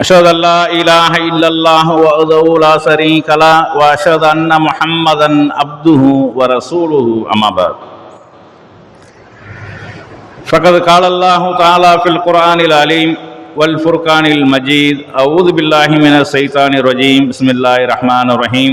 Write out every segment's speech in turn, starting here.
أشهد أن لا إله إلا الله وحده لا شريك له وأشهد أن محمدا عبده ورسوله أما بعد. فقد قال الله تعالى في القرآن العليم والفرقان المجيد أعوذ بالله من الشيطان الرجيم. بسم الله الرحمن الرحيم.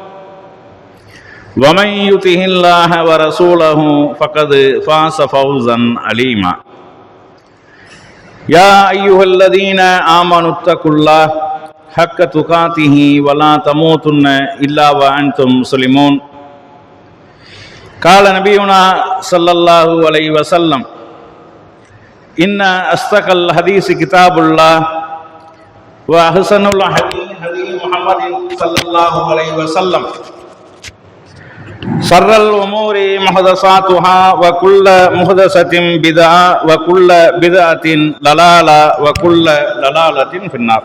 ومن يطع الله ورسوله فقد فاز فوزا عليما يا ايها الذين امنوا اتقوا الله حق تقاته ولا تموتن الا وانتم مسلمون قال نبينا صلى الله عليه وسلم ان اصدق الحديث كتاب الله واحسن الحديث هدي محمد صلى الله عليه وسلم شر الأمور محدثاتها وكل محدثة بدعة وكل بدعة ضلالة وكل ضلالة في النار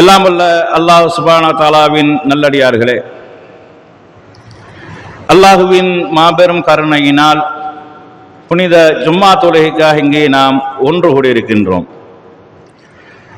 எல்லாம் வல்ல அல்லாஹ் சுபானா தாலாவின் நல்லடியார்களே அல்லாஹுவின் மாபெரும் கருணையினால் புனித ஜும்மா தொழுகைக்காக இங்கே நாம் ஒன்று கூடியிருக்கின்றோம்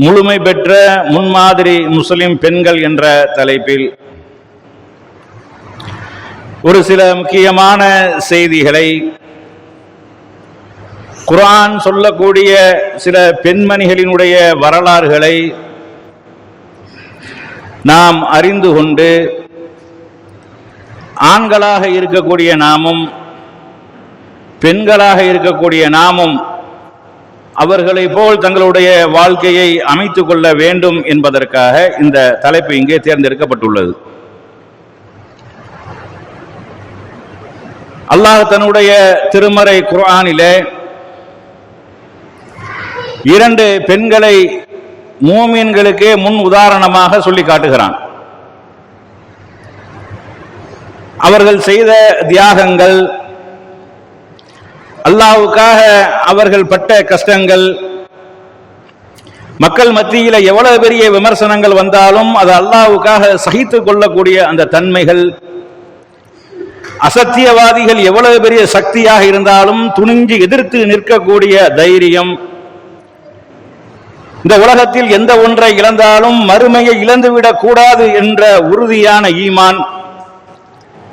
முழுமை பெற்ற முன்மாதிரி முஸ்லிம் பெண்கள் என்ற தலைப்பில் ஒரு சில முக்கியமான செய்திகளை குரான் சொல்லக்கூடிய சில பெண்மணிகளினுடைய வரலாறுகளை நாம் அறிந்து கொண்டு ஆண்களாக இருக்கக்கூடிய நாமும் பெண்களாக இருக்கக்கூடிய நாமும் அவர்களை போல் தங்களுடைய வாழ்க்கையை அமைத்துக் கொள்ள வேண்டும் என்பதற்காக இந்த தலைப்பு இங்கே தேர்ந்தெடுக்கப்பட்டுள்ளது. அல்லாஹ் தன்னுடைய திருமறை குர்ஆனிலே இரண்டு பெண்களை மூமின்களுக்கே முன் உதாரணமாக சொல்லி காட்டுகிறான். அவர்கள் செய்த தியாகங்கள் அல்லாவுக்காக அவர்கள் பட்ட கஷ்டங்கள் மக்கள் மத்தியில எவ்வளவு பெரிய விமர்சனங்கள் வந்தாலும் அது அல்லாவுக்காக சகித்து கொள்ளக்கூடிய அந்த தன்மைகள். அசத்தியவாதிகள் எவ்வளவு பெரிய சக்தியாக இருந்தாலும் துணிஞ்சு எதிர்த்து நிற்கக்கூடிய தைரியம். இந்த உலகத்தில் எந்த ஒன்றை இழந்தாலும் மறுமையை இழந்துவிடக் கூடாது என்ற உறுதியான ஈமான்.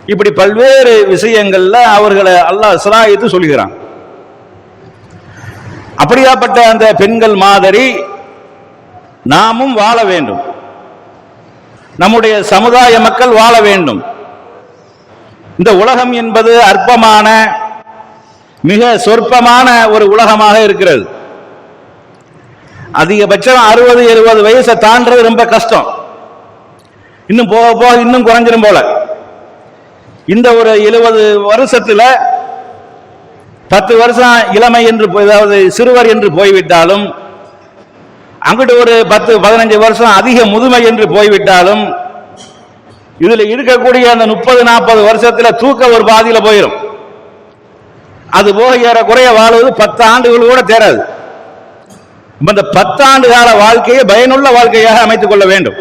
இப்படி பல்வேறு விஷயங்கள்ல அவர்களை அல்லாஹ் சிலாயித்து சொல்கிறான். அப்படியாப்பட்ட அந்த பெண்கள் மாதிரி நாமும் வாழ வேண்டும். நம்முடைய சமுதாய மக்கள் வாழ வேண்டும். இந்த உலகம் என்பது அற்பமான மிக சொற்பமான ஒரு உலகமாக இருக்கிறது. அதிகபட்சம் அறுபது எழுபது வயசை தாண்டது ரொம்ப கஷ்டம். இன்னும் போக போக இன்னும் குறைஞ்சிரும் போல. இந்த ஒரு எழுபது வருஷத்துல பத்து வருஷம் இளமை என்று அதாவது சிறுவர் என்று போய்விட்டாலும் அங்கிட்டு ஒரு பத்து பதினஞ்சு வருஷம் அதிக முதுமை என்று போய்விட்டாலும் இதுல இருக்கக்கூடிய அந்த முப்பது நாற்பது வருஷத்துல தூக்க ஒரு பாதியில போயிடும் அது போக ஏறக்குறைய வாழ்வது பத்து ஆண்டுகள் கூட தேராது இந்த பத்தாண்டு கால வாழ்க்கையை பயனுள்ள வாழ்க்கையாக அமைத்துக் கொள்ள வேண்டும்.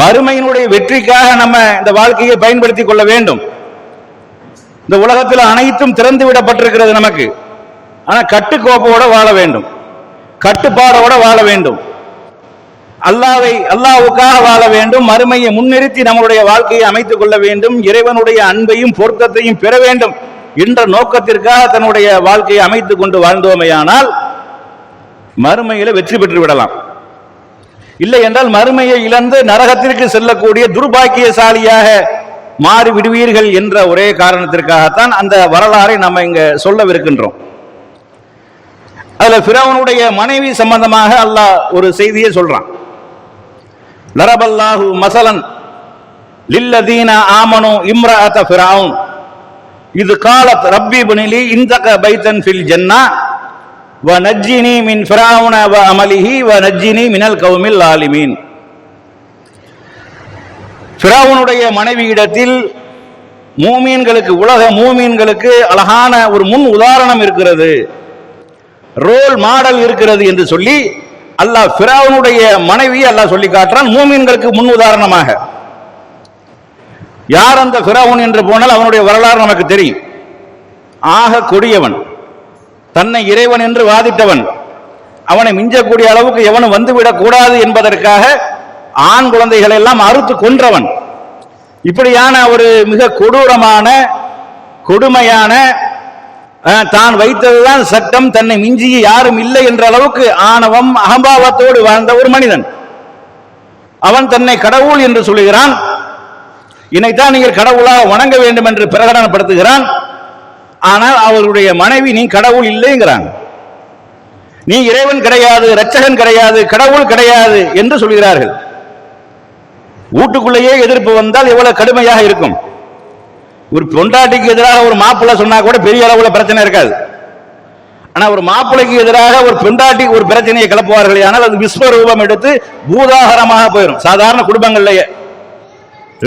மறுமையினுடைய வெற்றிக்காக நம்ம இந்த வாழ்க்கையை பயன்படுத்திக் கொள்ள வேண்டும். இந்த உலகத்தில் அனைத்தும் திறந்து விடப்பட்டிருக்கிறது நமக்கு. ஆனா கட்டுக்கோப்போட வாழ வேண்டும். கட்டுப்பாடோட வாழ வேண்டும். அல்லாவை அல்லாவுக்காக வாழ வேண்டும். மறுமையை முன்னிறுத்தி நம்மளுடைய வாழ்க்கையை அமைத்துக் கொள்ள வேண்டும். இறைவனுடைய அன்பையும் பொருத்தத்தையும் பெற வேண்டும் என்ற நோக்கத்திற்காக தன்னுடைய வாழ்க்கையை அமைத்துக் கொண்டு வாழ்ந்தோமையானால் மறுமையில வெற்றி பெற்று விடலாம். இல்லை என்றால் மறுமையை இழந்து நரகத்திற்கு செல்லக்கூடிய துர்பாக்கியசாலியாக மாறி விடுவீர்கள் என்ற ஒரே காரணத்திற்காகத்தான் அந்த வரலாறை நம்ம இங்க சொல்லவிருக்கின்றோம். அதுல பிறவனுடைய மனைவி சம்பந்தமாக அல்லாஹ் ஒரு செய்தியை சொல்றான். லரபல்லாஹு மசலன் லில்லதீன ஆமனு இம்ரஅத ஃபிரவுன் இது காலத் ரப்பி புனிலி இந்தக பைத்தன் ஃபில் ஜன்னா. வ நஜ்ஜினி மின் ஃபிரவுன வ அமலிஹி வ நஜ்ஜினி மினல் கவுமில் ஆலிமீன். ஃபிரவுனுடைய மனைவியிடத்தில் மூமீன்களுக்கு உலக மூமீன்களுக்கு அழகான ஒரு முன் உதாரணம் இருக்கிறது. ரோல் மாடல் இருக்கிறது என்று சொல்லி அல்லாஹ் ஃபிரவுனுடைய மனைவி அல்லாஹ் சொல்லி காட்டுறான் மூமீன்களுக்கு முன் உதாரணமாக. யார் அந்த ஃபிரவுன் என்று போனால் அவனுடைய வரலாறு நமக்கு தெரியும். ஆக கொடியவன் தன்னை இறைவன் என்று வாதிட்டவன் அவனை மிஞ்சக்கூடிய அளவுக்கு எவனும் வந்துவிடக் கூடாது என்பதற்காக ஆண் குழந்தைகளை எல்லாம் அறுத்து கொன்றவன். இப்படியான ஒரு மிக கொடூரமான கொடுமையான தான் வைத்ததுதான் சட்டம் தன்னை மிஞ்சி யாரும் இல்லை என்ற அளவுக்கு ஆணவம் அகம்பாவத்தோடு வாழ்ந்த ஒரு மனிதன். அவன் தன்னை கடவுள் என்று சொல்லுகிறான். இன்னைத்தான் நீங்கள் கடவுளாக வணங்க வேண்டும் என்று பிரகடனப்படுத்துகிறான். ஆனால் அவருடைய மனைவி நீ கடவுள் இல்லைங்கிறாங்க நீ இறைவன் கிடையாது இரட்சகன் கிடையாது கடவுள் கிடையாது என்று சொல்கிறார்கள். வீட்டுக்குள்ளேயே எதிர்ப்பு வந்தால் எவ்வளவு கடுமையாக இருக்கும். ஒரு பொண்டாட்டிக்கு எதிராக ஒரு மாப்பிள்ளை சொன்னா கூட பெரிய அளவுல பிரச்சனை இருக்காது. ஆனா ஒரு மாப்பிள்ளைக்கு எதிராக ஒரு பெண்டாட்டி ஒரு பிரச்சனையை கிளப்புவார்கள் ஆனால் அது விஸ்வரூபம் எடுத்து பூதாகரமாக போயிடும் சாதாரண குடும்பங்கள்லயே.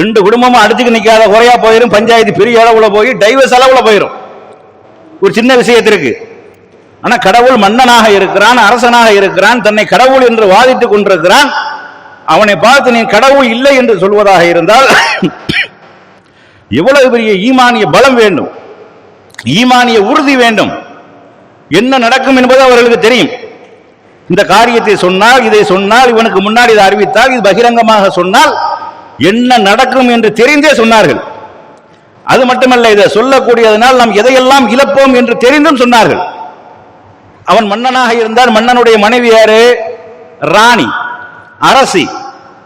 ரெண்டு குடும்பமும் அடுத்துக்கு நிக்காத குறையா போயிடும் பஞ்சாயத்து பெரிய அளவுல போய் டைவர்ஸ் அளவுல போயிடும் ஒரு சின்ன விஷயத்திற்கு ஆனா கடவுள் மன்னனாக இருக்கிறான் அரசனாக இருக்கிறான் தன்னை கடவுள் என்று வாதிட்டுக் கொண்டிருக்கிறான். அவனை பார்த்து நீ கடவுள் இல்லை என்று சொல்வதாக இருந்தால் எவ்வளவு பெரிய ஈமானிய பலம் வேண்டும். ஈமானிய உறுதி வேண்டும். என்ன நடக்கும் என்பது அவர்களுக்கு தெரியும். இந்த காரியத்தை சொன்னால் இதை சொன்னால் இவனுக்கு முன்னாடி இதை அறிவித்தால் இது பகிரங்கமாக சொன்னால் என்ன நடக்கும் என்று தெரிந்தே சொன்னார்கள். அது மட்டுமல்ல இதை சொல்லக்கூடியதனால் நாம் எதையெல்லாம் இழப்போம் என்று தெரிந்தும் சொன்னார்கள். அவன் மன்னனாக இருந்தால் மன்னனுடைய மனைவி யாரு ராணி அரசி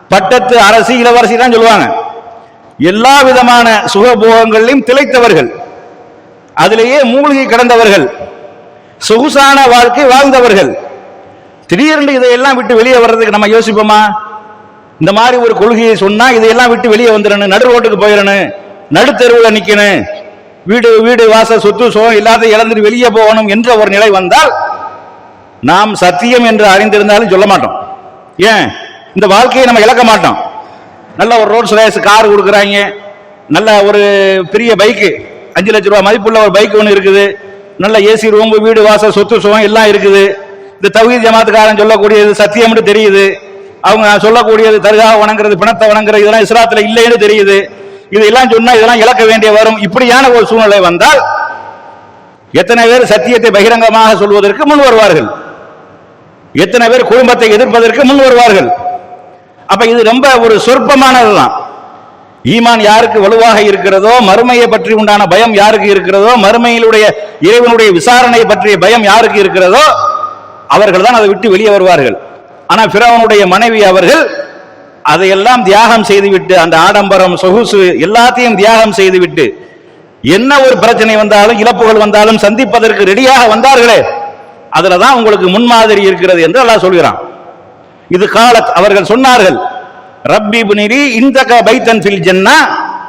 பட்டத்து அரசி இளவரசி தான் சொல்லுவாங்க. எல்லா விதமான சுகபோகங்களையும் திளைத்தவர்கள். அதிலேயே மூழ்கி கிடந்தவர்கள். சொகுசான வாழ்க்கை வாழ்ந்தவர்கள். திடீரென்று இதையெல்லாம் விட்டு வெளியே வர்றதுக்கு நம்ம யோசிப்போமா? இந்த மாதிரி ஒரு கொள்கையை சொன்னா இதையெல்லாம் விட்டு வெளியே வந்துடணும். நடு ரோட்டுக்கு போயிடணும். நடுத்தெருவில் நிக்கணும். வீடு வீடு வாச சொத்து சுகம் இல்லாத இழந்துட்டு வெளியே போகணும் என்ற ஒரு நிலை வந்தால் நாம் சத்தியம் என்று அறிந்திருந்தாலும் சொல்ல மாட்டோம். ஏன்? இந்த வாழ்க்கையை நம்ம இழக்க மாட்டோம். நல்ல ஒரு ரோட்ஸ் ரேஸ் கார் கொடுக்குறாங்க. நல்ல ஒரு பெரிய பைக்கு அஞ்சு லட்ச ரூபா மதிப்புள்ள ஒரு பைக் ஒன்று இருக்குது. நல்ல ஏசி ரூம் வீடு வாசல் சொத்து சுகம் எல்லாம் இருக்குது. இந்த தகுதி ஜமாத்துக்காரன் சொல்லக்கூடியது சத்தியம்னு தெரியுது. அவங்க சொல்லக்கூடியது தர்காவை வணங்குறது பிணத்தை வணங்குறது இதெல்லாம் இஸ்லாத்துல இல்லைன்னு தெரியுது. இதெல்லாம் சொன்னா இதெல்லாம் இழக்க வேண்டிய வரும். இப்படியான ஒரு சூழ்நிலை வந்தால் எத்தனை பேர் சத்தியத்தை பகிரங்கமாக சொல்வதற்கு முன் வருவார்கள்? எத்தனை பேர் குடும்பத்தை எதிர்ப்பதற்கு முன் வருவார்கள்? அப்ப இது ரொம்ப ஒரு சொற்பமானதுதான். ஈமான் யாருக்கு வலுவாக இருக்கிறதோ மறுமையை பற்றி உண்டான பயம் யாருக்கு இருக்கிறதோ மறுமையினுடைய இறைவனுடைய விசாரணை பற்றிய பயம் யாருக்கு இருக்கிறதோ அவர்கள் தான் அதை விட்டு வெளியே வருவார்கள். ஆனா பிறவனுடைய மனைவி அவர்கள் அதையெல்லாம் தியாகம் செய்துவிட்டு அந்த ஆடம்பரம் சொகுசு எல்லாத்தையும் தியாகம் செய்துவிட்டு என்ன ஒரு பிரச்சனை வந்தாலும் இழப்புகள் வந்தாலும் சந்திப்பதற்கு ரெடியாக வந்தார்களே அதில் தான் உங்களுக்கு முன்மாதிரி இருக்கிறது என்று எல்லாம் சொல்கிறான். இது காலத் அவர்கள் சொன்னார்கள் ரப்பி புனிரி இந்தக பைத்தன் ஃபில் ஜன்னா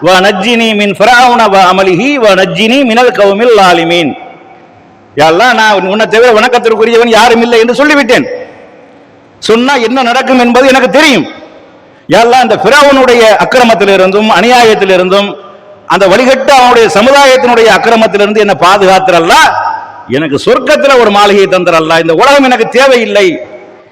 வ நஜ்ஜினி மின் ஃபிரௌன வ அமலிஹி வ நஜ்ஜினி மினல் கௌமில் லாலிமீன். யாரெல்லாம் நான் உன்னை தவிர வணக்கத்திற்குரியவன் யாரும் இல்லை என்று சொல்லிவிட்டேன். சொன்னா என்ன நடக்கும் என்பது எனக்கு தெரியும். யாரெல்லாம் அந்த பிறவனுடைய அக்கிரமத்திலிருந்தும் அநியாயத்திலிருந்தும் அந்த வழிகட்ட அவனுடைய சமுதாயத்தினுடைய அக்கிரமத்திலிருந்து என்ன பாதுகாத்திரல்ல எனக்கு சொர்க்கத்தில் ஒரு மாளிகையை தந்தர் இந்த உலகம் எனக்கு தேவையில்லை.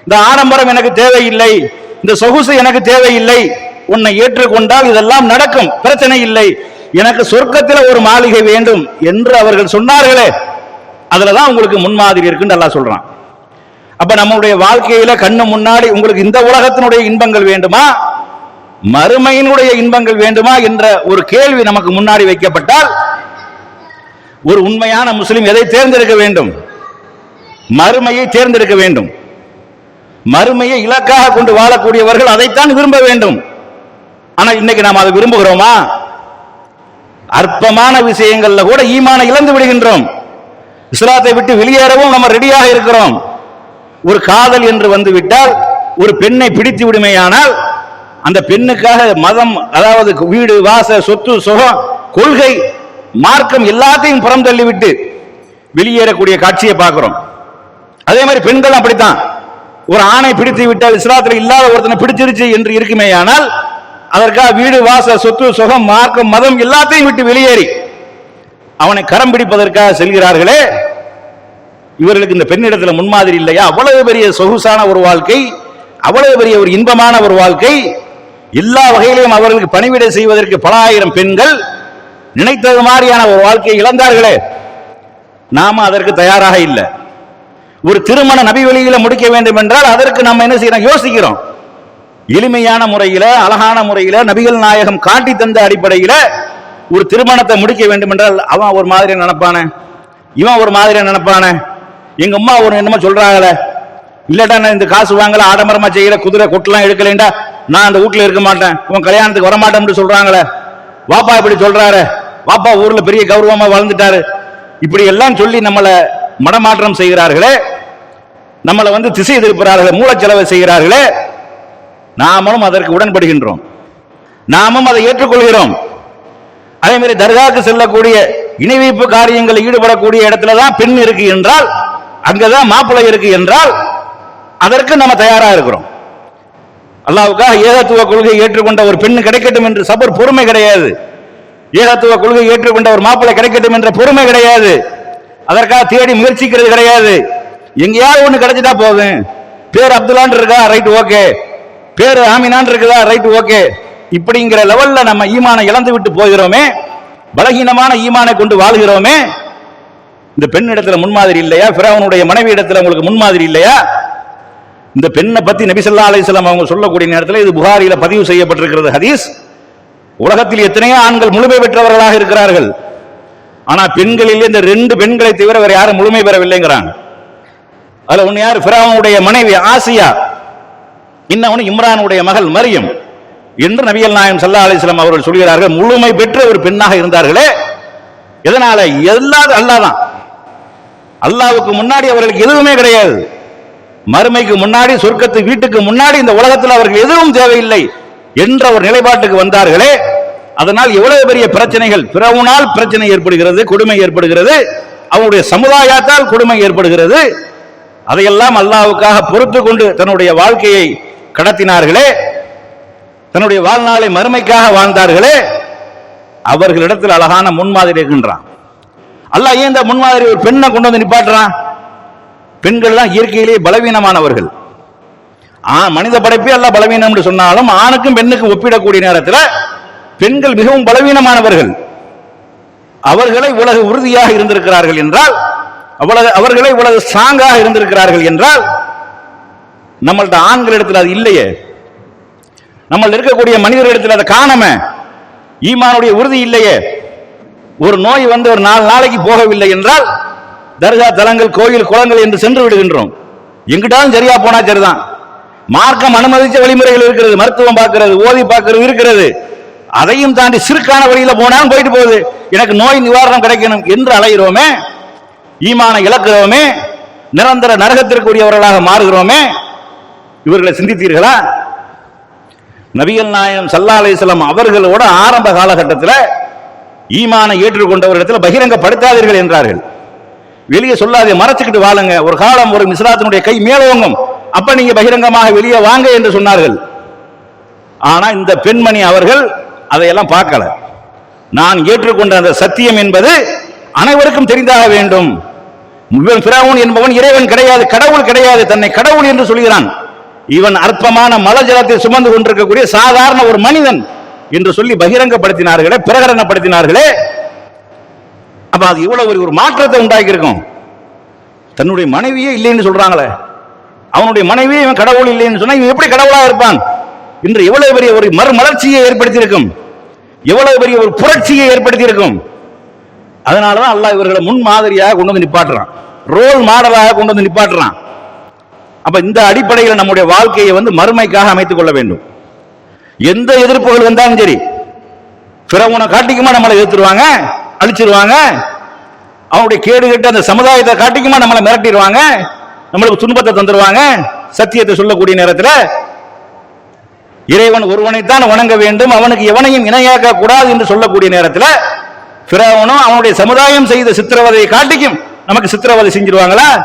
இந்த ஆடம்பரம் எனக்கு தேவையில்லை. இந்த சொகுசு எனக்கு தேவையில்லை. உன்னை ஏற்றுக்கொண்டால் இதெல்லாம் நடக்கும். பிரச்சனை இல்லை. எனக்கு சொர்க்கத்தில் ஒரு மாளிகை வேண்டும் என்று அவர்கள் சொன்னார்களே. அதுலதான் உங்களுக்கு முன்மாதிரி இருக்குன்னு அல்லாஹ் சொல்றான். அப்ப நம்மளுடைய வாழ்க்கையில கண்ணு முன்னாடி உங்களுக்கு இந்த உலகத்தினுடைய இன்பங்கள் வேண்டுமா? மறுமையினுடைய இன்பங்கள் வேண்டுமா என்ற ஒரு கேள்வி நமக்கு முன்னாடி வைக்கப்பட்டால் ஒரு உண்மையான முஸ்லிம் எதை தேர்ந்தெடுக்க வேண்டும்? மறுமையை தேர்ந்தெடுக்க வேண்டும். மறுமையை இலக்காக கொண்டு வாழக்கூடியவர்கள் அதைத்தான் விரும்ப வேண்டும். ஆனா இன்னைக்கு நாம் அதை விரும்புகிறோமா? அற்பமான விஷயங்கள்ல கூட ஈமான இழந்து விடுகின்றோம். இஸ்லாத்தை விட்டு வெளியேறவும் நம்ம ரெடியாக இருக்கிறோம். ஒரு காதல் என்று வந்து விட்டால் ஒரு பெண்ணை பிடித்து விடுமேயானால் அந்த பெண்ணுக்காக மதம் அதாவது வீடு வாச சொத்து சுகம் கொள்கை மார்க்கம் எல்லாத்தையும் புறம் தள்ளிவிட்டு வெளியேறக்கூடிய காட்சியை பார்க்கிறோம். அதே மாதிரி பெண்கள் அப்படித்தான். ஒரு ஆணை பிடித்து விட்டால் இஸ்லாத்தில் இல்லாத ஒருத்தனை பிடிச்சிருச்சு என்று இருக்குமேயானால் அதற்காக வீடு வாச சொத்து சுகம் மார்க்கம் மதம் எல்லாத்தையும் விட்டு வெளியேறி அவனை கரம் பிடிப்பதற்காக செல்கிறார்களே. இவர்களுக்கு இந்த பெண்ணிடத்தில் முன்மாதிரி இல்லையா? அவ்வளவு பெரிய சொகுசான ஒரு வாழ்க்கை அவ்வளவு பெரிய ஒரு இன்பமான ஒரு வாழ்க்கை. எல்லா வகையிலும் அவர்களுக்கு பணிவிடை செய்வதற்கு பல ஆயிரம் பெண்கள் நினைத்தது மாதிரியான ஒரு வாழ்க்கையை இழந்தார்களே. நாம அதற்கு தயாராக இல்லை. ஒரு திருமண நபி வழியில முடிக்க வேண்டும் என்றால் அதற்கு நம்ம என்ன செய்யறோம்? யோசிக்கிறோம். எளிமையான முறையில அழகான முறையில நபிகள் நாயகம் காட்டி தந்த அடிப்படையில ஒரு திருமணத்தை முடிக்க வேண்டும் என்றால் அவன் ஒரு மாதிரி நினைப்பானே? இவன் ஒரு மாதிரி நினைப்பானே? எங்க அம்மா ஒரு என்னமோ சொல்றாங்கள. இல்லட்டா நான் இந்த காசு வாங்கல ஆடம்பரமா செய்யல குதிரை கொட்டெல்லாம் எடுக்கலைண்டா நான் அந்த வீட்டுல இருக்க மாட்டேன். உன் கல்யாணத்துக்கு வரமாட்டேன்னு சொல்றாங்களே. வாப்பா இப்படி சொல்றாரு. வாப்பா ஊர்ல பெரிய கௌரவமா வளர்ந்துட்டாரு இப்படி எல்லாம் சொல்லி நம்மளை மடமாற்றம் செய்கிறார்களே. நம்மளை வந்து திசை திருப்புறார்கள் மூலச்செலவை செய்கிறார்களே நாமளும் அதற்கு உடன்படுகின்றோம். நாமும் அதை ஏற்றுக்கொள்கிறோம். அதே மாதிரி தர்காவுக்கு செல்லக்கூடிய இணைவிப்பு காரியங்களில் ஈடுபடக்கூடிய இடத்துல தான் பெண் இருக்கு என்றால் அங்கதான் மாப்பிள்ளை இருக்கு என்றால் அதற்கு நம்ம தயாரா இருக்கிறோம். அல்லாவுக்காக ஏகத்துவ கொள்கை ஏற்றுக்கொண்ட ஒரு பெண் கிடைக்கட்டும் என்று சபர் பொறுமை கிடையாது. ஏகத்துவ கொள்கை ஏற்றுக்கொண்ட ஒரு மாப்பிள்ளை கிடைக்கட்டும் என்ற பொறுமை கிடையாது. அதற்காக தேடி முயற்சிக்கிறது கிடையாது. எங்கேயாவது ஒன்று கிடைச்சிட்டா போதும் பேர் அப்துல்லான் இருக்கா? ரைட் ஓகே பேர் ஆமினான் இருக்குதா? ரைட் ஓகே இப்படிங்கிற லெவல்ல நம்ம ஈமானை இழந்து விட்டு போகிறோமே பலகீனமான ஈமானை கொண்டு வாழ்கிறோமே இந்த பெண் இடத்துல முன்மாதிரி இல்லையா? பிறவனுடைய மனைவி இடத்துல உங்களுக்கு முன்மாதிரி இல்லையா? இந்த பெண்ணை பத்தி நபிசல்லா அலிஸ்லாம் அவங்க சொல்லக்கூடிய நேரத்தில் இது புகாரியில பதிவு செய்யப்பட்டிருக்கிறது ஹதீஸ். உலகத்தில் எத்தனையோ ஆண்கள் முழுமை பெற்றவர்களாக இருக்கிறார்கள். ஆனா பெண்களிலே இந்த ரெண்டு பெண்களை தவிர வேற யாரும் முழுமை பெறவில்லைங்கிறாங்க. அதுல ஒன்னு யார்? பிராவனுடைய மனைவி ஆசியா. இன்னொன்னு இம்ரானுடைய மகள் மரியம். என்று நபிகள் நாயம் சல்லா அலிஸ்லாம் அவர்கள் சொல்கிறார்கள் முழுமை பெற்ற ஒரு பெண்ணாக இருந்தார்களே. எதனால? எல்லாது அல்லாதான் அல்லாவுக்கு முன்னாடி அவர்களுக்கு எதுவுமே கிடையாது. மறுமைக்கு முன்னாடி சொர்க்கத்து வீட்டுக்கு முன்னாடி இந்த உலகத்தில் அவர்கள் எதுவும் தேவையில்லை என்ற ஒரு நிலைப்பாட்டுக்கு வந்தார்களே. அதனால் எவ்வளவு பெரிய பிரச்சனைகள்? பிறவுனால் பிரச்சனை ஏற்படுகிறது கொடுமை ஏற்படுகிறது. அவருடைய சமுதாயத்தால் கொடுமை ஏற்படுகிறது. அதையெல்லாம் அல்லாவுக்காக பொறுத்து கொண்டு தன்னுடைய வாழ்க்கையை கடத்தினார்களே தன்னுடைய வாழ்நாளை மறுமைக்காக வாழ்ந்தார்களே அவர்களிடத்தில் அழகான முன்மாதிரி இருக்கின்றான். அல்லாஹ் ஏன் இந்த முன்மாதிரி ஒரு பெண்ணை கொண்டு வந்து நிப்பாட்டுறான்? பெண்கள்லாம் இயற்கையிலேயே பலவீனமானவர்கள். ஆ மனித படைப்பே எல்லாம் பலவீனம் சொன்னாலும் ஆணுக்கும் பெண்ணுக்கும் ஒப்பிடக்கூடிய நேரத்தில் பெண்கள் மிகவும் பலவீனமானவர்கள். அவர்களை உலக உறுதியாக இருந்திருக்கிறார்கள் என்றால் அவ்வளவு அவர்களே இவ்வளவு ஸ்ட்ராங்காக இருந்திருக்கிறார்கள் என்றால் நம்மள்ட ஆண்கள் இடத்துல அது இல்லையே. நம்ம இருக்கக்கூடிய மனிதர்களிடத்தில் அதை காணாம. ஈமானுடைய உறுதி இல்லையே. ஒரு நோய் வந்து ஒரு நாலு நாளைக்கு போகவில்லை என்றால் தர்கா தலங்கள் கோயில் குளங்கள் என்று சென்று விடுகின்றோம். எங்கிட்டாலும் சரியா போனா சரிதான். மார்க்கம் அனுமதிச்ச வழிமுறைகள் இருக்கிறது மருத்துவம் பார்க்கிறது ஓதி பார்க்கிறது இருக்கிறது. அதையும் தாண்டி சிறுக்கான வழியில போனாலும் போயிட்டு போகுது. எனக்கு நோய் நிவாரணம் கிடைக்கணும் என்று அலைகிறோமே ஈமான இழக்கிறோமே நிரந்தர நரகத்திற்குரியவர்களாக மாறுகிறோமே இவர்களை சிந்தித்தீர்களா? நபிகள் நாயகம் சல்லா அலிஸ்லாம் அவர்களோட ஆரம்ப காலகட்டத்தில் ஈமானை ஏற்றுக்கொண்டவர்களிடத்தில் பகிரங்கப்படுத்தாதீர்கள் என்றார்கள். வெளியே சொல்லாதே மறைச்சுக்கிட்டு வாழுங்க. ஒரு காலம் ஒரு மிஸ்ராத்தினுடைய கை மேலோங்கும். அப்ப நீங்க பகிரங்கமாக வெளியே வாங்க என்று சொன்னார்கள். ஆனா இந்த பெண்மணி அவர்கள் அதையெல்லாம் பார்க்கல. நான் ஏற்றுக்கொண்ட அந்த சத்தியம் என்பது அனைவருக்கும் தெரிந்தாக வேண்டும். இவன் பிராவுன் என்பவன் இறைவன் கிடையாது கடவுள் கிடையாது தன்னை கடவுள் என்று சொல்கிறான். இவன் அற்பமான மல ஜலத்தை சுமந்து கொண்டிருக்கக்கூடிய சாதாரண ஒரு மனிதன் என்று சொல்லி பகிரங்கப்படுத்தினார்களே பிரகடனப்படுத்தினார்களே. அப்ப அது இவ்வளவு ஒரு- ஒரு மாற்றத்தை உண்டாக்கி இருக்கும் தன்னுடைய மனைவியே இல்லைன்னு சொல்றாங்களே. அவனுடைய மனைவியே இவன் கடவுள் இல்லைன்னு சொன்னா இவன் எப்படி கடவுளா இருப்பான்? இன்று எவ்வளவு பெரிய ஒரு மறுமலர்ச்சியை ஏற்படுத்தியிருக்கும். எவ்வளவு பெரிய ஒரு புரட்சியை ஏற்படுத்தியிருக்கும். அதனாலதான் அல்லாஹ் இவர்களை முன் மாதிரியாக கொண்டு வந்து நிப்பாட்டுறான். ரோல் மாடலாக கொண்டு வந்து நிப்பாட்டுறான். அப்ப இந்த அடிப்படையில் நம்முடைய வாழ்க்கையை வந்து மறுமைக்காக அமைத்துக் கொள்ள வேண்டும். எந்த எதிர்ப்புகள் வந்தாலும் சரி பிறவுனை காட்டிக்குமா நம்மளை எதிர்த்துருவாங்க? அழிச்சிருவாங்க? அவனுடைய கேடு கட்டு அந்த சமுதாயத்தை காட்டிக்குமா நம்மளை மிரட்டிடுவாங்க நம்மளுக்கு துன்பத்தை தந்துருவாங்க? சத்தியத்தை சொல்லக்கூடிய நேரத்தில் இறைவன் ஒருவனைத்தான் வணங்க வேண்டும் அவனுக்கு எவனையும் இணையாக்க கூடாது என்று சொல்லக்கூடிய நேரத்தில் பிறவனும் அவனுடைய சமுதாயம் செய்த சித்திரவதையை காட்டிக்கும் நமக்கு சித்திரவதை செஞ்சிருவாங்களா?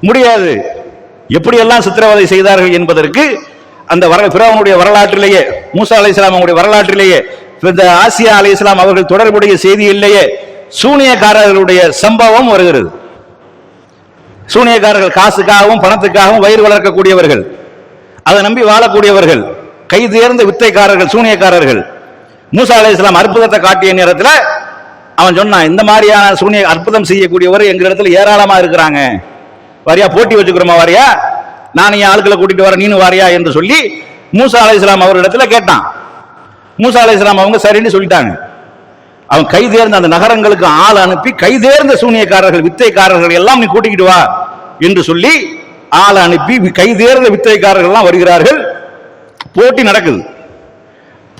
முடியாது. எப்படியெல்லாம் சித்திரவதை செய்தார்கள் என்பதற்கு அந்த வர பிறவனுடைய வரலாற்றிலேயே மூசா அலை அவங்களுடைய வரலாற்றிலேயே இந்த ஆசியா அலை அவர்கள் தொடர்புடைய செய்தியிலேயே சூனியக்காரர்களுடைய சம்பவம் வருகிறது. சூனியக்காரர்கள் காசுக்காகவும் பணத்துக்காகவும் வயிறு வளர்க்கக்கூடியவர்கள். அதை நம்பி வாழக்கூடியவர்கள். கைதேர்ந்த வித்தைக்காரர்கள் சூனியக்காரர்கள். மூசா இஸ்லாம் அற்புதத்தை காட்டிய நேரத்தில் அவன் சொன்னான் இந்த மாதிரியான சூனிய அற்புதம் செய்யக்கூடியவர் எங்க இடத்துல ஏராளமா இருக்கிறாங்க. வாரியா போட்டி வச்சுக்கிறோமா வாரியா? நான் என் ஆட்களை கூட்டிட்டு வரேன் நீனு வாரியா என்று சொல்லி மூசா அலை இஸ்லாம் அவரிடத்துல கேட்டான். மூசா அலை இஸ்லாம் அவங்க சரின்னு சொல்லிட்டாங்க. அவன் கைதேர்ந்த அந்த நகரங்களுக்கு ஆள் அனுப்பி கைதேர்ந்த சூனியக்காரர்கள் வித்தைக்காரர்கள் எல்லாம் நீ கூட்டிக்கிட்டு வா என்று சொல்லி ஆள் அனுப்பி கைதேர்ந்த வித்தைக்காரர்கள் எல்லாம் வருகிறார்கள். போட்டி நடக்குது.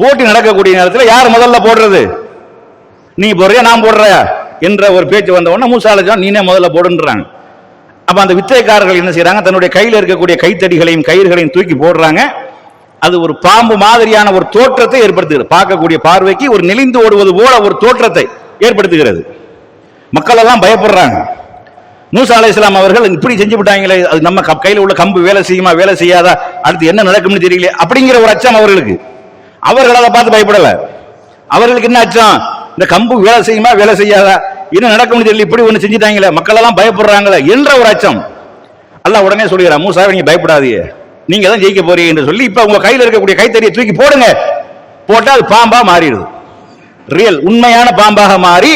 போட்டி நடக்கக்கூடிய நேரத்தில் யார் முதல்ல போடுறது? நீ போடுறியா நான் போடுறியா? என்ற ஒரு பேச்சு வந்தவொடனே மூசாலஜா நீனே முதல்ல போடுன்றாங்க. அப்போ அந்த வித்தைக்காரர்கள் என்ன செய்கிறாங்க தன்னுடைய கையில் இருக்கக்கூடிய கைத்தடிகளையும் கயிறுகளையும் தூக்கி போடுறாங்க. அது ஒரு பாம்பு மாதிரியான ஒரு தோற்றத்தை ஏற்படுத்துகிறது. பார்க்கக்கூடிய பார்வைக்கு ஒரு நெளிந்து ஓடுவது போல ஒரு தோற்றத்தை ஏற்படுத்துகிறது. மக்கள் எல்லாம் பயப்படுறாங்க. மூசா அலைஹிஸ்ஸலாம் அவர்கள் இப்படி செஞ்சு விட்டாங்களே அது நம்ம கையில் உள்ள கம்பு வேலை செய்யுமா வேலை செய்யாதா அடுத்து என்ன நடக்கும்னு தெரியல அப்படிங்கிற ஒரு அச்சம் அவர்களுக்கு. அவர்கள் அதை பார்த்து பயப்படல. அவர்களுக்கு என்ன அச்சம் இந்த கம்பு வேலை செய்யுமா வேலை செய்யாதா? என்ன நடக்கும்னு தெரியல இப்படி ஒண்ணு செஞ்சுட்டாங்களே மக்கள் எல்லாம் பயப்படுறாங்களே என்ற ஒரு அச்சம். அல்லாஹ் உடனே சொல்கிறான் மூசா நீங்க பயப்படாதீங்க. நீங்க தான் ஜெயிக்க போறீங்க என்று சொல்லி இப்ப உங்க கையில் இருக்கக்கூடிய கைத்தறியை தூக்கி போடுங்க. போட்டா அது பாம்பா மாறிடுது. ரியல் உண்மையான பாம்பாக மாறி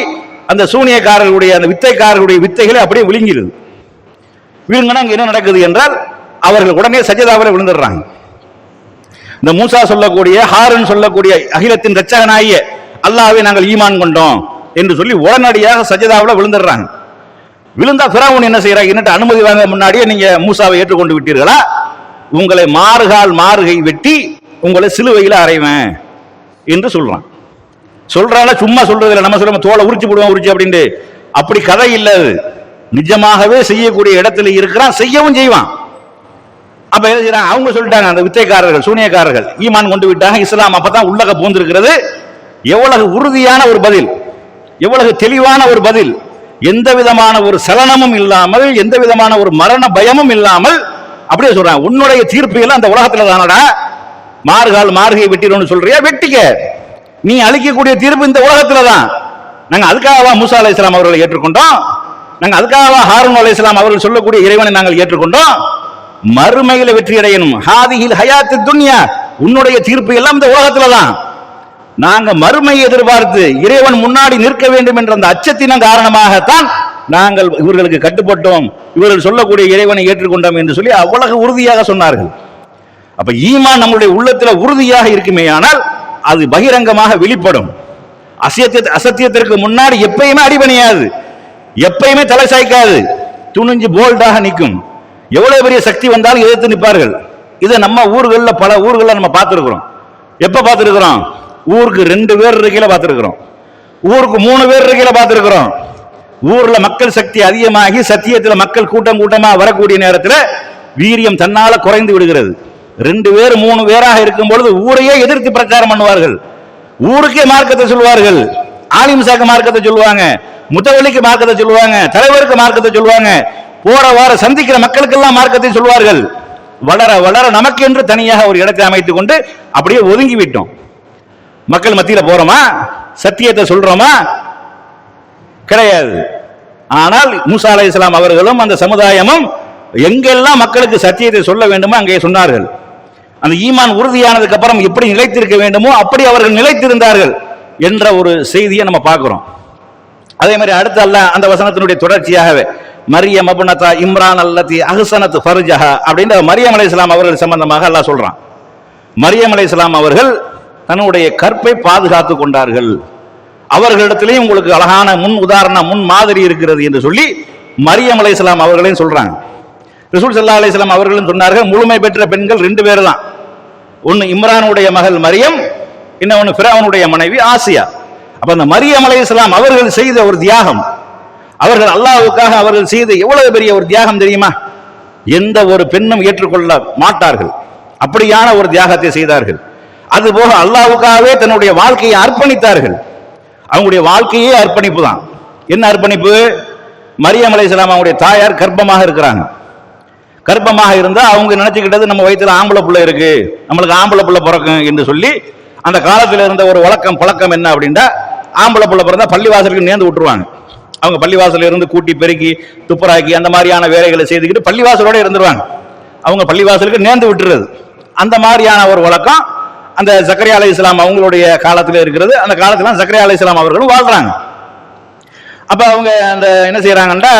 அந்த சூனியக்காரர்களுடைய அந்த வித்தைக்காரர்களுடைய வித்தைகளை அப்படியே விழுங்கிடுது. விழுங்கினா அங்க என்ன நடக்குது என்றால் அவர்கள் உடனே சஜிதாவில் விழுந்துடுறாங்க. இந்த மூசா சொல்லக்கூடிய ஹாரன் சொல்லக்கூடிய அகிலத்தின் ரச்சகனாகிய அல்லாஹ்வை நாங்கள் ஈமான் கொண்டோம் என்று சொல்லி உடனடியாக சஜதாவில் விழுந்துடுறாங்க. விழுந்தா பிராவுன் என்ன செய்யறாங்க என்னட்டு அனுமதி வாங்க முன்னாடியே நீங்க மூசாவை ஏற்றுக்கொண்டு விட்டீர்களா? உங்களை மாறுகால் மாறுகை வெட்டி உங்களை சிலுவையில் அறைவேன் என்று சொல்றான். சொல்றால சும்மா சொல்றது இல்லை நம்ம சொல்லுவோம் தோலை உரிச்சு போடுவோம் உரிச்சு அப்படின்ட்டு. அப்படி கதை இல்லை அது. நிஜமாகவே செய்யக்கூடிய இடத்துல இருக்கிறான் செய்யவும் செய்வான். அப்ப என்ன அவங்க சொல்லிட்டாங்க அந்த வித்தைக்காரர்கள் சூனியக்காரர்கள். ஈமான் கொண்டு விட்டாங்க இஸ்லாம் அப்பதான் உள்ளக பூந்திருக்கிறது எவ்வளவு உறுதியான ஒரு பதில் எவ்வளவு தெளிவான ஒரு பதில் எந்த விதமான ஒரு சலனமும் இல்லாமல் எந்த விதமான ஒரு மரண பயமும் இல்லாமல் அப்படியே சொல்றாங்க. உன்னுடைய தீர்ப்பு எல்லாம் அந்த உலகத்துல தானடா? மாறுகால் மார்கை வெட்டிடும்னு சொல்றியா? வெட்டிக்க. நீ அளிக்கக்கூடிய தீர்ப்பு இந்த உலகத்துல தான். நாங்க அதுக்காகவா மூசா அலை இஸ்லாம் அவர்களை ஏற்றுக்கொண்டோம்? நாங்க அதுக்காகவா ஹாரூன் அலை இஸ்லாம் அவர்கள் சொல்லக்கூடிய இறைவனை நாங்கள் ஏற்றுக்கொண்டோம்? மறுமையில வெற்றி அடையணும். ஹாதிஹில் ஹயாத்து துன்யா. உன்னுடைய தீர்ப்பு எல்லாம் இந்த உலகத்துல தான் நாங்க மறுமையை எதிர்பார்த்து இறைவன் முன்னாடி நிற்க வேண்டும் என்ற அந்த அச்சத்தின காரணமாகத்தான் நாங்கள் இவர்களுக்கு கட்டுப்பட்டோம். இவர்கள் சொல்லக்கூடிய இறைவனை ஏற்றுக்கொண்டோம் என்று சொல்லி அவ்வளவு உறுதியாக சொன்னார்கள். அப்ப ஈமான் நம்மளுடைய உள்ளத்துல உறுதியாக இருக்குமே ஆனால் அது பகிரங்கமாக வெளிப்படும். அசத்திய அசத்தியத்திற்கு முன்னாடி எப்பயுமே அடிபணியாது. எப்பயுமே தலை சாய்க்காது. துணிஞ்சு போல்டாக நிற்கும். எவ்வளவு பெரிய சக்தி வந்தாலும் எதிர்த்து நிற்பார்கள். இதை நம்ம ஊர்களில் பல ஊர்களில் நம்ம பார்த்துருக்குறோம். எப்போ பார்த்துருக்குறோம்? ஊருக்கு ரெண்டு பேர் இருக்கையில் பார்த்துருக்குறோம். ஊருக்கு மூணு பேர் இருக்கையில் பார்த்துருக்குறோம். ஊரில் மக்கள் சக்தி அதிகமாகி சத்தியத்தில் மக்கள் கூட்டம் கூட்டமாக வரக்கூடிய நேரத்தில் வீரியம் தன்னால் குறைந்து விடுகிறது. ரெண்டு பேர் மூணு பேராக இருக்கும் பொழுது ஊரையே எதிர்த்து பிரச்சாரம் பண்ணுவார்கள். ஊருக்கே மார்க்கத்தை சொல்வார்கள். ஆலிம்சாக்கு மார்க்கத்தை சொல்லுவாங்க. முத்தவள்ளிக்கு மார்க்கத்தை சொல்லுவாங்க. தலைவருக்கு மார்க்கத்தை சொல்லுவாங்க. போற வார சந்திக்கிற மக்களுக்கெல்லாம் மார்க்கத்தை சொல்வார்கள். வளர வளர நமக்கு என்று தனியாக ஒரு இடத்தை அமைத்துக் கொண்டு அப்படியே ஒதுங்கி விட்டோம் மக்கள் மத்தியில போறோமா? சத்தியத்தை சொல்றோமா? கிடையாது. ஆனால் மூசா அலை இஸ்லாம் அவர்களும் அந்த சமுதாயமும் எங்கெல்லாம் மக்களுக்கு சத்தியத்தை சொல்ல வேண்டுமோ அங்கே சொன்னார்கள். அந்த ஈமான் உறுதியானதுக்கு அப்புறம் எப்படி நிலைத்திருக்க வேண்டுமோ அப்படி அவர்கள் நிலைத்திருந்தார்கள் என்ற ஒரு செய்தியை நம்ம பார்க்கிறோம். அதே மாதிரி அடுத்த அல்ல அந்த வசனத்தினுடைய தொடர்ச்சியாகவே. மரியம் அபுனதா இம்ரான் அல்லத்தி அஹ்சனத் ஃபர்ஜஹா அப்படின்ற மரியம் அலை இஸ்லாம் அவர்கள் சம்பந்தமாக எல்லாம் சொல்றான். மரியம் அலை இஸ்லாம் அவர்கள் தன்னுடைய கற்பை பாதுகாத்து கொண்டார்கள். அவர்களிடத்திலேயும் உங்களுக்கு அழகான முன் உதாரணம் முன் மாதிரி இருக்கிறது என்று சொல்லி மரியம் அலை இஸ்லாம் அவர்களையும் சொல்றாங்க. ரிசூல் சல்லா அலிஸ்லாம் அவர்களும் சொன்னார்கள் முழுமை பெற்ற பெண்கள் ரெண்டு பேர் தான் ஒன்று இம்ரானுடைய மகள் மரியம் இன்னொன்று ஃபிரௌனுடைய மனைவி ஆசியா. அப்ப அந்த மரியம் அலை இஸ்லாம் அவர்கள் செய்த ஒரு தியாகம் அவர்கள் அல்லாவுக்காக அவர்கள் செய்து எவ்வளவு பெரிய ஒரு தியாகம் தெரியுமா? எந்த ஒரு பெண்ணும் ஏற்றுக்கொள்ள மாட்டார்கள். அப்படியான ஒரு தியாகத்தை செய்தார்கள். அதுபோக அல்லாவுக்காகவே தன்னுடைய வாழ்க்கையை அர்ப்பணித்தார்கள். அவங்களுடைய வாழ்க்கையே அர்ப்பணிப்பு தான். என்ன அர்ப்பணிப்பு? மரியம் அலை அவங்களுடைய தாயார் கர்ப்பமாக இருக்கிறாங்க. கர்ப்பமாக இருந்தால் அவங்க நினைச்சுக்கிட்டது நம்ம வயிற்றில் ஆம்பளை பிள்ளை இருக்கு. நம்மளுக்கு ஆம்பளை பிள்ளை பிறக்கும் என்று சொல்லி அந்த காலத்தில் இருந்த ஒரு வழக்கம் பழக்கம் என்ன அப்படின்னா ஆம்பளை பிள்ளை பிறந்தா பள்ளிவாசலுக்கு நேர்ந்து விட்டுருவாங்க. அவங்க பள்ளிவாசல இருந்து கூட்டி பெருக்கி துப்புராக்கி அந்த மாதிரியான வேலைகளை செய்துக்கிட்டு பள்ளிவாசலோட இருந்துருவாங்க. அவங்க பள்ளிவாசலுக்கு நேர்ந்து விட்டுறது. அந்த மாதிரியான ஒரு வழக்கம் அந்த சக்கரியா அலி இஸ்லாம் அவங்களுடைய காலத்தில் இருக்கிறது. அந்த காலத்துல சக்கரியா அலி இஸ்லாம் அவர்களும் வாழ்றாங்க. அப்ப அவங்க அந்த என்ன செய்கிறாங்கன்னா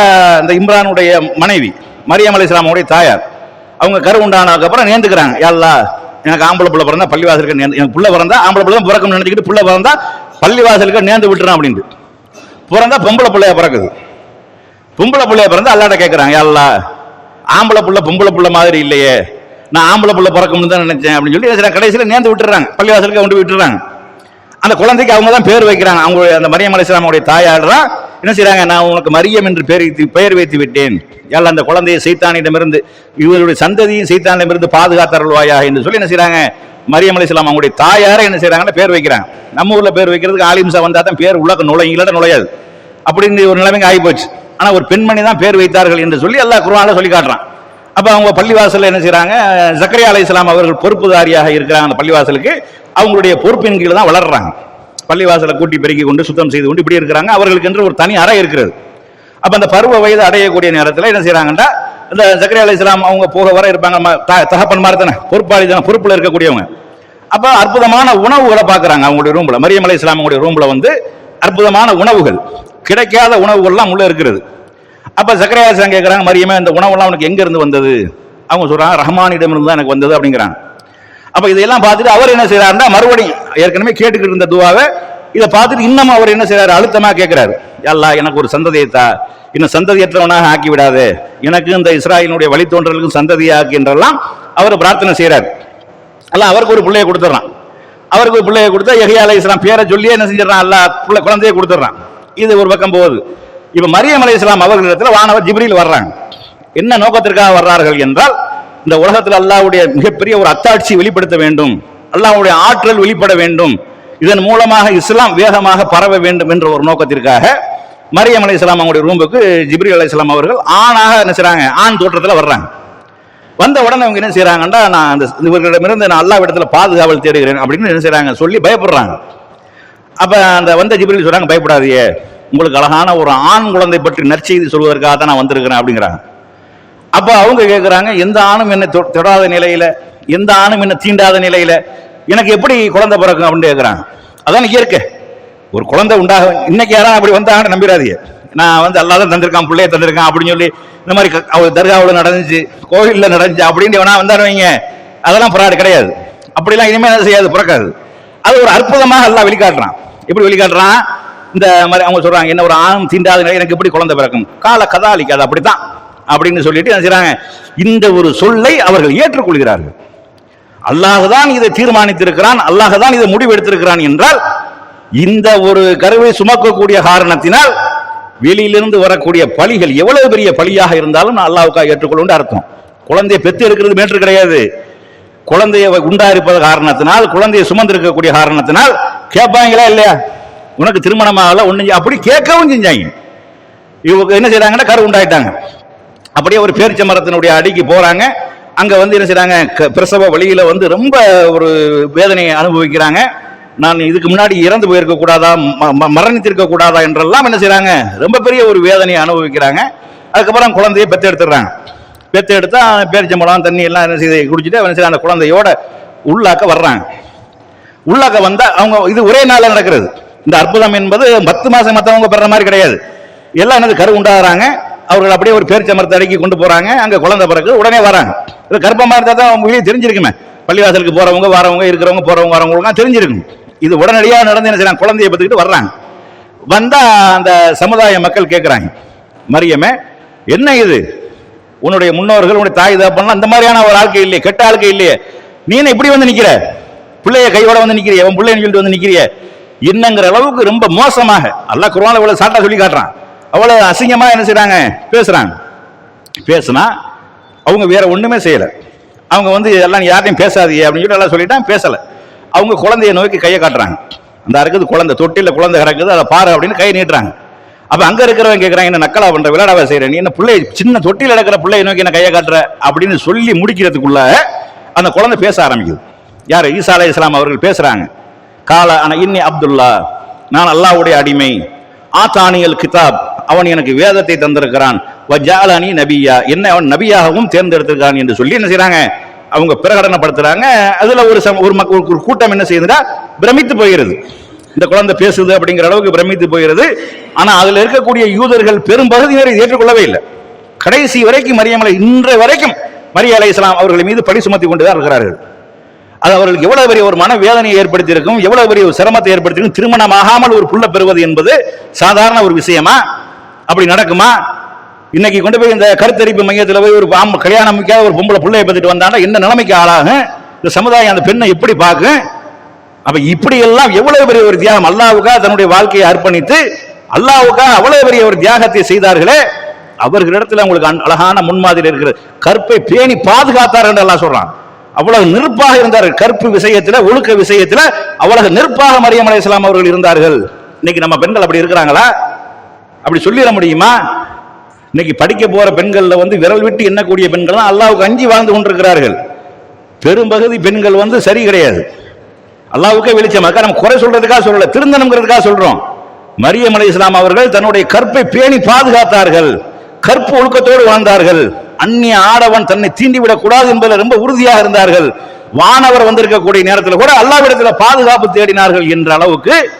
இந்த இம்ரானுடைய மனைவி மரியம் அலி இஸ்லாமுடைய தாயார் அவங்க கரு உண்டானதுக்கப்புறம் நேர்ந்துக்கிறாங்க. யாழ்லா எனக்கு ஆம்பளை புள்ள பிறந்தா பள்ளிவாசலுக்கு நேர்ந்து எனக்கு புள்ள பிறந்தா ஆம்பளை புள்ள பிறக்கணும்னு நினைச்சுக்கிட்டு புள்ள பிறந்தா பள்ளிவாசலுக்கு நேர்ந்து விட்டுறான் அப்படின்ட்டு. பிறந்தா பொம்பளை பிள்ளைய பிறக்குது. பொம்பளை பிள்ளைய பிறந்தா அல்லாட்ட கேட்கறாங்க அல்லா ஆம்பளை புள்ள பொம்பளை புள்ள மாதிரி இல்லையே. நான் ஆம்பளை புள்ள பிறக்கணும்னு தான் நினைச்சேன் அப்படின்னு சொல்லி கடைசியில் நேர்ந்து விட்டுறாங்க. பள்ளிவாசலுக்கு கொண்டு விட்டுறாங்க. அந்த குழந்தைக்கு அவங்க தான் பேர் வைக்கிறாங்க. அவங்க அந்த மரியம் அலிஸ்லாமுடைய தாயாடுறா என்ன செய்யறாங்க நான் உனக்கு மரியம் என்று பெயர் வைத்து பெயர் வைத்து விட்டேன். எல்லாம் அந்த குழந்தையை சைத்தானிடமிருந்து இவருடைய சந்ததியும் சைத்தானிடமிருந்து பாதுகாத்தருள்வாயா என்று சொல்லி என்ன செய்யறாங்க மரியம் அலிஸ்லாம் அவங்களுடைய தாயாரை என்ன செய்றாங்கன்னா பேர் வைக்கிறாங்க. நம்ம ஊர்ல பேர் வைக்கிறதுக்கு ஆலிம்சா வந்தா தான் பேர் உள்ள நுழையும் இல்லாட்ட நுழையாது. அப்படின்னு ஒரு நிலைமைக்கு ஆகி போச்சு ஆனா ஒரு பெண்மணி தான் பேர் வைத்தார்கள் என்று சொல்லி எல்லா குர்ஆன்ல சொல்லி காட்டுறான். அப்ப அவங்க பள்ளிவாசல்ல என்ன செய்றாங்க? ஜக்கரியா இஸ்லாம் அவர்கள் பொறுப்புதாரியாக இருக்கிறாங்க அந்த பள்ளிவாசலுக்கு. அவங்களுடைய பொறுப்பின் கீழ் தான் வளர்றாங்க. பள்ளிவாசலை கூட்டி பெருக்கி கொண்டு சுத்தம் செய்து கொண்டு இப்படி இருக்கிறாங்க. அவர்களுக்கு என்று ஒரு தனி அறை இருக்கிறது. அப்ப அந்த பருவ வயது அடையக்கூடிய நேரத்தில் என்ன செய்றாங்கன்னா இந்த சக்கரை அலி இஸ்லாம் அவங்க போக வர இருப்பாங்க த- தகப்பன் மாதிரி தானே? பொறுப்பாளி தானே பொறுப்புல இருக்கக்கூடியவங்க. அப்ப அற்புதமான உணவுகளை பார்க்குறாங்க அவங்களுடைய ரூம்ல மரியம் அலி இஸ்லாமுடைய ரூம்ல வந்து அற்புதமான உணவுகள். கிடைக்காத உணவுகள்லாம் உள்ள இருக்கிறது அப்ப சக்கரை சாங் கேட்கறாங்க மரியமே இந்த உணவுலாம் உனக்கு எங்க இருந்து வந்தது? அவங்க சொல்றாங்க ரஹ்மானிடம் இருந்து தான் எனக்கு வந்தது அப்படிங்கிறாங்க. அப்ப இதெல்லாம் பார்த்துட்டு அவர் என்ன செய்யறாருன்னா மறுபடியும் ஏற்கனவே கேட்டுக்கிட்டு இருந்த துவாவை இதை பார்த்துட்டு இன்னும் அவர் என்ன செய்யறாரு அழுத்தமா கேட்கிறாரு அல்லா எனக்கு ஒரு சந்ததியத்தா. இன்னும் சந்ததியற்றவனாக ஆக்கி விடாது எனக்கு இந்த இஸ்ராயலினுடைய வழித்தோன்றலுக்கும் சந்ததியாக்கு என்றெல்லாம் அவர் பிரார்த்தனை செய்யறாரு அல்ல அவருக்கு ஒரு பிள்ளையை கொடுத்துட்றான் அவருக்கு ஒரு பிள்ளையை கொடுத்தா எஹியா அலை இஸ்லாம் பேரை சொல்லியே என்ன செஞ்சிடறான்? அல்ல பிள்ளை குழந்தைய கொடுத்துட்றான். இது ஒரு பக்கம் போகுது. இப்போ மரியம் அலை இஸ்லாம் அவர்களிடத்தில் வானவர் ஜிப்ரீல் வர்றாங்க. என்ன நோக்கத்திற்காக வர்றார்கள் என்றால் இந்த உலகத்தில் அல்லாவுடைய மிகப்பெரிய ஒரு அத்தாட்சி வெளிப்படுத்த வேண்டும். அல்லாவுடைய ஆற்றல் வெளிப்பட வேண்டும். இதன் மூலமாக இஸ்லாம் வேகமாக பரவ வேண்டும் என்ற ஒரு நோக்கத்திற்காக மரியம் அலை இஸ்லாம் அவங்களுடைய ரூமுக்கு ஜிப்ரி அலை இஸ்லாம் அவர்கள் ஆணாக என்ன செய்கிறாங்க ஆண் தோற்றத்தில் வர்றாங்க. வந்த உடனே அவங்க என்ன செய்றாங்கன்னா நான் அந்த இவர்களிடமிருந்து நான் எல்லா இடத்துல பாதுகாவல் தேடுகிறேன் அப்படின்னு என்ன செய்கிறாங்க சொல்லி பயப்படுறாங்க. அப்ப அந்த வந்த ஜிப்ரீல் சொல்றாங்க பயப்படாதீங்க. உங்களுக்கு அழகான ஒரு ஆண் குழந்தை பற்றி நற்செய்தி சொல்வதற்காக தான் நான் வந்திருக்கிறேன் அப்படிங்கிறாங்க. அப்ப அவங்க கேட்குறாங்க எந்த ஆணும் என்னை தொ- தொடாத நிலையில எந்த ஆணும் என்ன தீண்டாத நிலையில எனக்கு எப்படி குழந்தை பிறக்கும் அப்படின்னு கேட்குறான் அதான் இயற்கை. ஒரு குழந்தை உண்டாக இன்னைக்கு யாரும் அப்படி வந்தாங்கன்னு நம்பிடாதீங்க நான் வந்து அல்லாஹ் தந்திருக்கான் பிள்ளைய தந்திருக்கான் அப்படின்னு சொல்லி இந்த மாதிரி க- அவர் தர்காவில் நடந்துச்சு கோவிலில் நடந்துச்சு அப்படின்னு வேணா வந்தாருவீங்க அதெல்லாம் புறாடு கிடையாது. அப்படிலாம் இனிமேல் என்ன செய்யாது பிறக்காது. அது ஒரு அற்புதமாக எல்லாம் வெளிக்காட்டுறான். எப்படி வெளிக்காட்டுறான்? இந்த மாதிரி அவங்க சொல்றாங்க என்ன ஒரு ஆண் தீண்டாத எனக்கு எப்படி குழந்தை பிறக்கும்? கால கதாலிக்கு அப்படித்தான் அப்படின்னு சொல்லிட்டு என்ன செய்கிறாங்க இந்த ஒரு சொல்லை அவர்கள் ஏற்றுக்கொள்கிறார்கள். அல்லாஹுதான் இதை தீர்மானித்திருக்கிறான் அல்லாஹுதான் இதை முடிவெடுத்திருக்கிறான் என்றால் இந்த ஒரு கருவை சுமக்கக்கூடிய காரணத்தினால் வெளியிலிருந்து வரக்கூடிய பலிகள் எவ்வளவு பெரிய பலியாக இருந்தாலும் நான் அல்லாவுக்காக ஏற்றுக்கொள்ளும் அர்த்தம். குழந்தையை பெத்து எடுக்கிறது மேற்று கிடையாது. குழந்தையை உண்டா இருப்பது காரணத்தினால் குழந்தையை சுமந்திருக்கக்கூடிய காரணத்தினால் கேட்பாங்களா இல்லையா? உனக்கு திருமணமாகல ஒண்ணு அப்படி கேட்கவும் செஞ்சாங்க. இவங்க என்ன செய்யறாங்கன்னா கரு உண்டாயிட்டாங்க. அப்படியே ஒரு பேரிச்ச மரத்தினுடைய அடிக்கு போறாங்க. அங்க வந்து என்ன செய்றாங்க? க- பிரசவ வழியில வந்து ரொம்ப ஒரு வேதனையை அனுபவிக்கிறாங்க. நான் இதுக்கு முன்னாடி இறந்து போயிருக்க கூடாதா? ம- ம- மரணித்திருக்க கூடாதா? என்றெல்லாம் என்ன செய்யறாங்க ரொம்ப பெரிய ஒரு வேதனையை அனுபவிக்கிறாங்க. அதுக்கப்புறம் குழந்தையை பெத்த எடுத்தா பேரிச்சம்பழம் தண்ணி எல்லாம் என்ன செய்து குடிச்சிட்டு என்ன செய்ய அந்த குழந்தையோட உள்ளாக்க வர்றாங்க. உள்ளாக்க வந்தா அவங்க இது ஒரே நாளில் நடக்கிறது. இந்த அற்புதம் என்பது பத்து மாசம் மத்தவங்க பெற மாதிரி கிடையாது. எல்லாம் என்னது கரு உண்டாகிறாங்க? அவர்கள் அப்படியே ஒரு பேரிச்சமரத்தை அடக்கி கொண்டு போறாங்க. அங்க குழந்தை பிறகு உடனே வராங்க. இது கர்ப்பமா இருந்தா தான் அவங்க வெளியே தெரிஞ்சிருக்குமே. பள்ளிவாசலுக்கு போறவங்க வரவங்க இருக்கிறவங்க போறவங்க வரவங்களுக்கு தெரிஞ்சிருக்கும். இது உடனடியாக நடந்து என்ன செய்யறாங்க குழந்தைய பத்துக்கிட்டு வர்றாங்க. வந்தா அந்த சமுதாய மக்கள் கேட்குறாங்க மரியமே என்ன இது? உன்னுடைய முன்னோர்கள் உன்னுடைய தாய் தகப்பன்லாம் அந்த மாதிரியான ஒரு ஆட்கள் இல்லையே கெட்ட ஆட்கள் இல்லையே. நீ என்ன இப்படி வந்து நிக்கிற? பிள்ளைய கையோட வந்து நிக்கிறிய உன் பிள்ளைன்னு சொல்லிட்டு வந்து நிக்கிறிய. என்னங்கிற அளவுக்கு ரொம்ப மோசமாக அல்லாஹ் குருவான இவ்வளவு சாட்டா சொல்லி காட்டுறான். அவ்வளவு அசிங்கமா என்ன செய்றாங்க? பேசுறாங்க. பேசுனா அவங்க வேற ஒண்ணுமே செய்யல. அவங்க வந்து எல்லாம் யார்ட்டையும் பேசாதீங்க அப்படின்னு சொல்லி எல்லாம் சொல்லிட்டான் பேசல. அவங்க குழந்தைய நோக்கி கையை காட்டுறாங்க. அந்த இருக்குது குழந்தை தொட்டில குழந்தை கிடக்குது அதை பாரு அப்படின்னு கை நீட்டுறாங்க. அப்ப அங்க இருக்கிறவங்க கேக்குறாங்க என்ன நக்கலா பண்ற விளையாடவா செய்யற நீ என்ன பிள்ளை சின்ன தொட்டில இருக்கிற பிள்ளையை நோக்கி என்ன கையை காட்டுற? அப்படின்னு சொல்லி முடிக்கிறதுக்குள்ள அந்த குழந்தை பேச ஆரம்பிக்குது. யார்? ஈசா அலை இஸ்லாம் அவர்கள் பேசுறாங்க. கால ஆனா இன்னி அப்துல்லா நான் அல்லாவுடைய அடிமை. ஆத்தானியல் கிதாப் அவன் எனக்கு வேதத்தை தந்திருக்கிறான். வஜாலனி நபியா. என்ன அவன் நபியாகவும் தேர்ந்தெடுத்திருக்கான் என்று சொல்லி என்ன செய்யறாங்க அவங்க பிரகடனப்படுத்துறாங்க. அதுல ஒரு சம- ஒரு மக்க- ஒரு கூட்டம் என்ன செய்யுதுன்னா பிரமித்து போகிறது. இந்த குழந்தை பேசுது அப்படிங்கிற அளவுக்கு பிரமித்து போகிறது. ஆனா அதுல இருக்கக்கூடிய யூதர்கள் பெரும்பகுதியினர் இதை ஏற்றுக்கொள்ளவே இல்லை. கடைசி வரைக்கும் மரியமலை இன்றைய வரைக்கும் மரிய அலை இஸ்லாம் அவர்கள் மீது பழி சுமத்தி கொண்டுதான் இருக்கிறார்கள். அது அவர்களுக்கு எவ்வளவு பெரிய ஒரு மன வேதனையை ஏற்படுத்தியிருக்கும் எவ்வளவு பெரிய ஒரு சிரமத்தை ஏற்படுத்தியிருக்கும் திருமணம் ஆகாமல் ஒரு புள்ள பெறுவது என்பது சாதாரண ஒரு விஷயமா? அப்படி நடக்குமா? இன்னைக்கு கொண்டு போய் இந்த கருத்தரிப்பு மையத்தில் போய் ஒரு ஆம் கல்யாணம் முடிக்காத ஒரு பொம்பளை பிள்ளையை பத்திட்டு வந்தாண்டா என்ன நிலைமைக்கு ஆளாகும்? இந்த சமுதாயம் அந்த பெண்ணை எப்படி பார்க்கும்? அப்ப இப்படி எல்லாம் எவ்வளவு பெரிய ஒரு தியாகம்? அல்லாவுக்காக தன்னுடைய வாழ்க்கையை அர்ப்பணித்து அல்லாவுக்காக அவ்வளவு பெரிய ஒரு தியாகத்தை செய்தார்களே அவர்களிடத்துல உங்களுக்கு அழகான முன்மாதிரி இருக்கிறது. கற்பை பேணி பாதுகாத்தார் என்று எல்லாம் சொல்றான். அவ்வளவு நெருப்பாக இருந்தார்கள். கற்பு விஷயத்துல ஒழுக்க விஷயத்துல அவ்வளவு நெருப்பாக மரியம் இஸ்லாம் அவர்கள் இருந்தார்கள். இன்னைக்கு நம்ம பெண்கள் அப்படி இருக்கிறாங்களா? அப்படி சொல்லிட முடியுமா? இன்னைக்கு படிக்க போற பெண்கள்ல வந்து விரல் விட்டு எண்ணக்கூடிய பெண்கள் அல்லாவுக்கு அஞ்சி வாழ்ந்து கொண்டிருக்கிறார்கள். பெரும்பகுதி பெண்கள் வந்து சரி கிடையாது. அல்லாவுக்கே வெளிச்சமாக்கா நம்ம குறை சொல்றதுக்காக சொல்லல திருந்தணுங்கிறதுக்காக சொல்றோம். மரியம் அலி இஸ்லாம் அவர்கள் தன்னுடைய கற்பை பேணி பாதுகாத்தார்கள். கற்பு ஒழுக்கத்தோடு வாழ்ந்தார்கள். அந்நிய ஆடவன் தன்னை தீண்டிவிடக் கூடாது என்பதில் ரொம்ப உறுதியாக இருந்தார்கள். வானவர் வந்திருக்கக்கூடிய நேரத்தில் கூட அல்லாவிடத்தில் பாதுகாப்பு தேடினார்கள் என்ற அளவுக்கு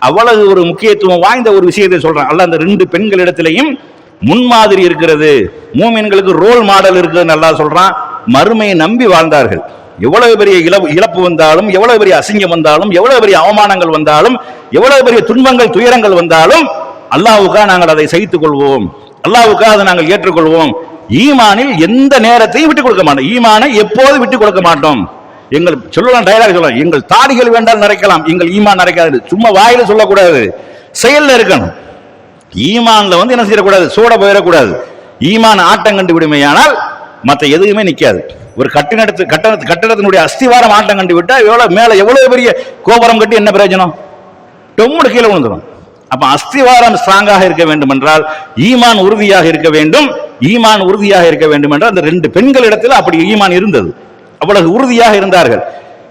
அவ்வளவு ஒரு முக்கியத்துவம் வாய்ந்த ஒரு விஷயத்தை சொல்றான். அல்ல அந்த ரெண்டு பெண்களிடத்திலையும் முன்மாதிரி இருக்கிறது. மூமின்களுக்கு ரோல் மாடல் இருக்குதுன்னு நல்லா சொல்றான். மறுமையை நம்பி வாழ்ந்தார்கள். எவ்வளவு பெரிய இழப்பு இழப்பு வந்தாலும் எவ்வளவு பெரிய அசிங்கம் வந்தாலும் எவ்வளவு பெரிய அவமானங்கள் வந்தாலும் எவ்வளவு பெரிய துன்பங்கள் துயரங்கள் வந்தாலும் அல்லாவுக்காக நாங்கள் அதை சகித்துக் கொள்வோம். அல்லாவுக்காக அதை நாங்கள் ஏற்றுக்கொள்வோம். ஈமானில் எந்த நேரத்தையும் விட்டுக் கொடுக்க மாட்டோம். ஈமானை எப்போது விட்டுக் கொடுக்க மாட்டோம். எங்கள் சொல்லலாம் டயலாக் சொல்லலாம். எங்கள் தாடிகள் வேண்டால் நிறைக்கலாம் எங்கள் ஈமான் நிறைக்காது சும்மா வாயில சொல்லக்கூடாது. செயல்ல இருக்கணும். ஈமான்ல வந்து என்ன செய்யக்கூடாது? சூட போயிடக்கூடாது. ஈமான் ஆட்டம் கண்டு விடுமையானால் மற்ற எதுவுமே நிற்காது ஒரு கட்டிடத்து கட்டணத்து கட்டடத்தினுடைய அஸ்திவாரம் ஆட்டம் கண்டு விட்டா எவ்வளவு மேல எவ்வளவு பெரிய கோபுரம் கட்டி என்ன பிரயோஜனம்? டொம்முடு கீழே விழுந்துடும் அப்ப அஸ்திவாரம் ஸ்ட்ராங்காக இருக்க வேண்டும் என்றால் ஈமான் உறுதியாக இருக்க வேண்டும். ஈமான் உறுதியாக இருக்க வேண்டும் என்றால் அந்த ரெண்டு பெண்களிடத்தில் அப்படி ஈமான் இருந்தது. அவ்வளவு உறுதியாக இருந்தார்கள்.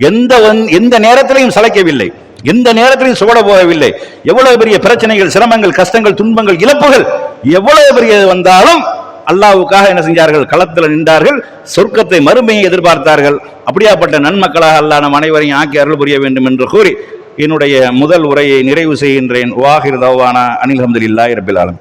எந்த எந்த நேரத்திலையும் சளைக்கவில்லை. எந்த நேரத்திலையும் சுவட போகவில்லை. எவ்வளவு பெரிய பிரச்சனைகள் சிரமங்கள் கஷ்டங்கள் துன்பங்கள் இழப்புகள் எவ்வளவு பெரிய வந்தாலும் அல்லாவுக்காக என்ன செஞ்சார்கள்? களத்தில் நின்றார்கள். சொர்க்கத்தை மறுமையை எதிர்பார்த்தார்கள். அப்படியாப்பட்ட நன்மக்களாக அல்லாஹ் நம் அனைவரையும் ஆக்கி அருள் புரிய வேண்டும் என்று கூறி என்னுடைய முதல் உரையை நிறைவு செய்கின்றேன். வாஹிர் தவானா அனில் அஹமதுல்லாஹ் ரபில் ஆலம்